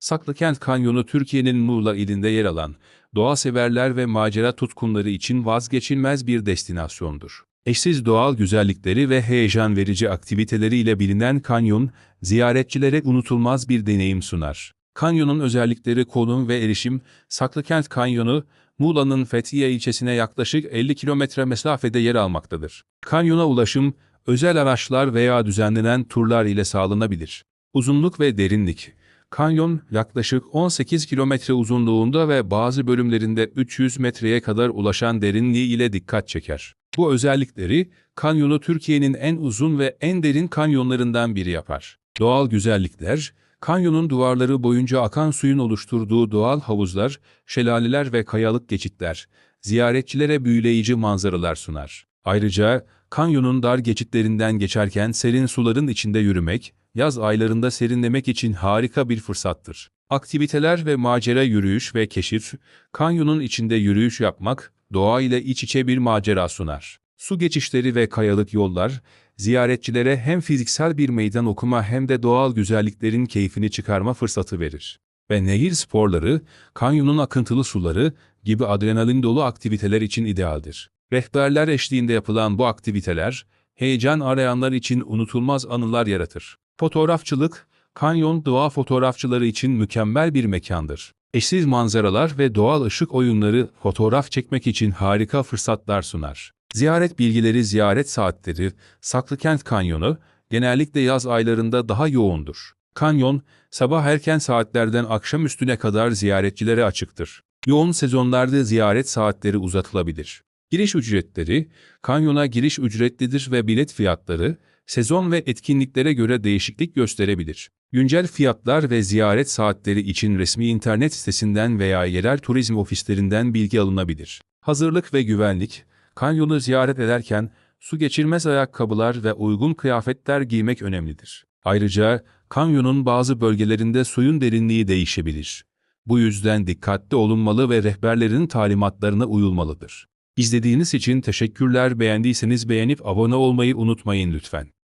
Saklıkent Kanyonu Türkiye'nin Muğla ilinde yer alan, doğa severler ve macera tutkunları için vazgeçilmez bir destinasyondur. Eşsiz doğal güzellikleri ve heyecan verici aktiviteleriyle bilinen kanyon, ziyaretçilere unutulmaz bir deneyim sunar. Kanyonun özellikleri konum ve erişim, Saklıkent Kanyonu, Muğla'nın Fethiye ilçesine yaklaşık 50 kilometre mesafede yer almaktadır. Kanyona ulaşım, özel araçlar veya düzenlenen turlar ile sağlanabilir. Uzunluk ve derinlik Kanyon yaklaşık 18 kilometre uzunluğunda ve bazı bölümlerinde 300 metreye kadar ulaşan derinliği ile dikkat çeker. Bu özellikleri kanyonu Türkiye'nin en uzun ve en derin kanyonlarından biri yapar. Doğal güzellikler, kanyonun duvarları boyunca akan suyun oluşturduğu doğal havuzlar, şelaleler ve kayalık geçitler, ziyaretçilere büyüleyici manzaralar sunar. Ayrıca kanyonun dar geçitlerinden geçerken serin suların içinde yürümek, yaz aylarında serinlemek için harika bir fırsattır. Aktiviteler ve macera yürüyüş ve keşif, kanyonun içinde yürüyüş yapmak, doğa ile iç içe bir macera sunar. Su geçişleri ve kayalık yollar, ziyaretçilere hem fiziksel bir meydan okuma hem de doğal güzelliklerin keyfini çıkarma fırsatı verir. Ve nehir sporları, kanyonun akıntılı suları gibi adrenalin dolu aktiviteler için idealdir. Rehberler eşliğinde yapılan bu aktiviteler, heyecan arayanlar için unutulmaz anılar yaratır. Fotoğrafçılık, kanyon doğa fotoğrafçıları için mükemmel bir mekandır. Eşsiz manzaralar ve doğal ışık oyunları fotoğraf çekmek için harika fırsatlar sunar. Ziyaret bilgileri ziyaret saatleri, Saklıkent Kanyonu, genellikle yaz aylarında daha yoğundur. Kanyon, sabah erken saatlerden akşam üstüne kadar ziyaretçilere açıktır. Yoğun sezonlarda ziyaret saatleri uzatılabilir. Giriş ücretleri, kanyona giriş ücretlidir ve bilet fiyatları, sezon ve etkinliklere göre değişiklik gösterebilir. Güncel fiyatlar ve ziyaret saatleri için resmi internet sitesinden veya yerel turizm ofislerinden bilgi alınabilir. Hazırlık ve güvenlik, kanyonu ziyaret ederken su geçirmez ayakkabılar ve uygun kıyafetler giymek önemlidir. Ayrıca kanyonun bazı bölgelerinde suyun derinliği değişebilir. Bu yüzden dikkatli olunmalı ve rehberlerin talimatlarına uyulmalıdır. İzlediğiniz için teşekkürler. Beğendiyseniz beğenip abone olmayı unutmayın lütfen.